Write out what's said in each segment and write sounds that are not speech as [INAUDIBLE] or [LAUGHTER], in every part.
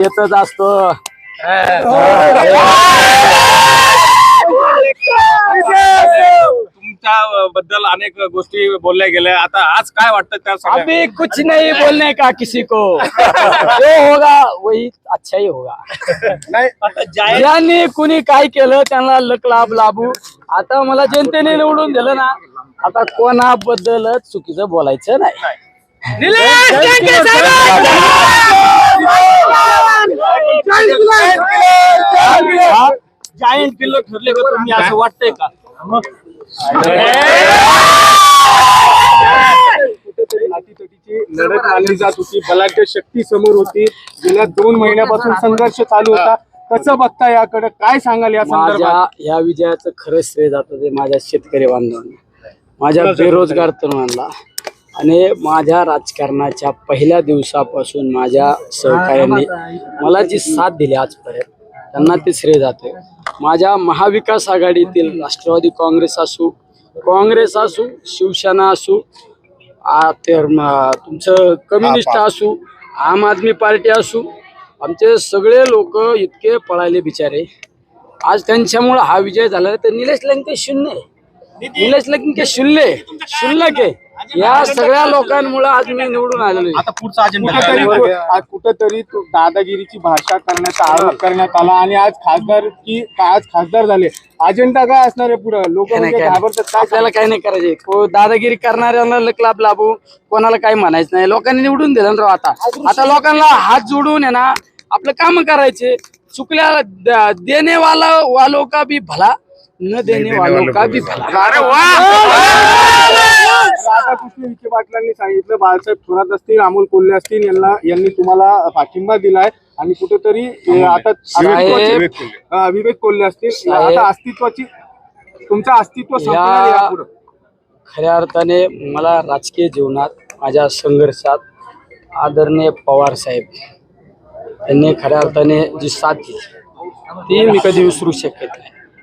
येतच असतो तुमच्या बद्दल अनेक गोष्टी बोलल्या गेल्या आता आज काय वाटतं त्या सगळ्या अभी कुछ नहीं बोलने का किसी को जो होगा वही अच्छा ही होगा नाही आता जाहीर ज्यांनी कुणी काय केलं त्यांना लक लाभ लाभू आता मला जनतेने निवडून दिलं ना आता कोणाबद्दल चुकीचं बोलायचं नाही जायंट किल्लो ठरले का तुम्ही? असं वाटतंय का? कुठेतरी अटीतटीची लढत मानली जात होती. बलाढ्य शक्ती समोर होती. गेल्या दोन महिन्यापासून संघर्ष चालू होता. कसं बघता याकडे? काय सांगाल या माझ्या संदर्भात? या विजयाचं खरंच श्रेय जातं ते माझ्या शेतकरी बांधवांना. माझ्या बेरोजगार तरुणांना. आणि माझ्या राजकारणाच्या पहिल्या दिवसापासून माझ्या सहकार्यांनी मला जी साथ दिली आजपर्यंत त्यांना ते श्रेय जाते माझ्या महाविकास आघाडीतील राष्ट्रवादी काँग्रेस असू काँग्रेस असू शिवसेना असू तर तुमचं कम्युनिस्ट असू आम आदमी पार्टी असू आमचे सगळे लोक इतके पळाले बिचारे आज त्यांच्यामुळे हा विजय झाला तर निलेश लंके शून्य आहे. निलेश लंके आहे. शुल्लक आहे? या सगळ्या लोकांमुळे आज मी निवडून आलेलो आहे. आता पुढचा अजेंडा कुठेतरी आज कुठेतरी तो दादागिरीची भाषा करण्याचा आरोप करण्यात आला आणि आज खासदार की आज खासदार झाले? अजेंडा काय असणार आहे पुढे? लोक काय नाही, म्हणजे काय नाही. घाबरतात काय आपल्याला काही नाही करायचे. को दादागिरी करणाऱ्यांना लक लाभ लाभू कोणाला काही म्हणायचं नाही. लोकांनी निवडून दिलं ना राव आता. आता लोकांना हात जोडून आहे ना आपलं काम करायचे. चुकल्या द- देणे वाला वालों का भी भला. न देणे वालों का भी भला राधाकृष्ण विखे पाटलांनी सांगितलं बाळासाहेब थोरात असतील अमोल कोल्हे असतील यांना यांनी तुम्हाला पाठिंबा दिलाय आणि कुठेतरी हे आता साहेब, अं, विवेक कोल्हे. असतील. साहेब, आता अस्तित्वाची तुमचं अस्तित्व संपणार आहे या यापुढं. खऱ्या अर्थाने मला राजकीय जीवनात माझ्या संघर्षात आदरणीय पवार साहेब यांनी खऱ्या अर्थाने जी साथ दिली ती मी कधी विसरू शकत नाही.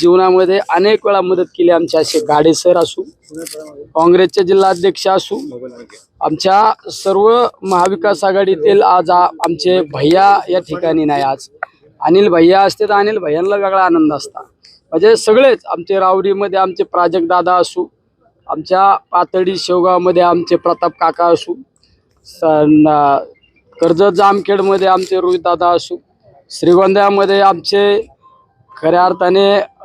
जीवनामध्ये अनेक वेळा मदत केली आमचे असे गाडे सर असू काँग्रेसचे जिल्हाध्यक्ष असू आमच्या सर्व महाविकास आघाडीतील आज आमचे भैया या ठिकाणी नाही आज. अनिल भैया असते तर अनिल भैयांना वेगळा आनंद असता. म्हणजे सगळेच आमचे रावरीमध्ये आमचे प्राजक दादा असू आमच्या पातळी शेवगावमध्ये आमचे प्रताप काका असू स कर्जत जामखेडमध्ये आमचे रोहित दादा असू श्रीगोंद्यामध्ये आमचे खऱ्या अर्थाने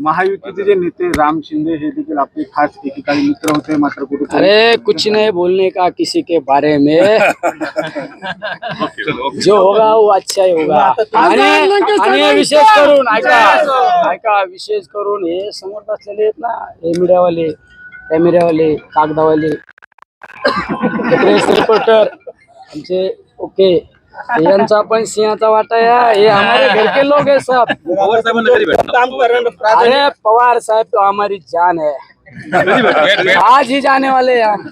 महायुतीचे जे नेते राम शिंदे हे देखील आपले खास एकेकाळी मित्र होते मात्र कुठेतरी अरे कुछ नहीं बोलने का किसी के बारे में? [LAUGHS] [LAUGHS] जो होगा वो अच्छा ही होगा। आणि आणि विशेष करून ऐका ऐका विशेष करून हे समोर बसलेले आहेत ना हे मीडियावाले कॅमेऱ्यावाले कागदावाले. [LAUGHS] रिपोर्टर आमचे ओके यांचा पण सिंहाचा वाटा है ये हमारे घर के लोग है सब. पवार साहेबांना कधी भेटणार अरे पवार साहब तो हमारी जान है. [LAUGHS] आज ही जाने वाले हैं हम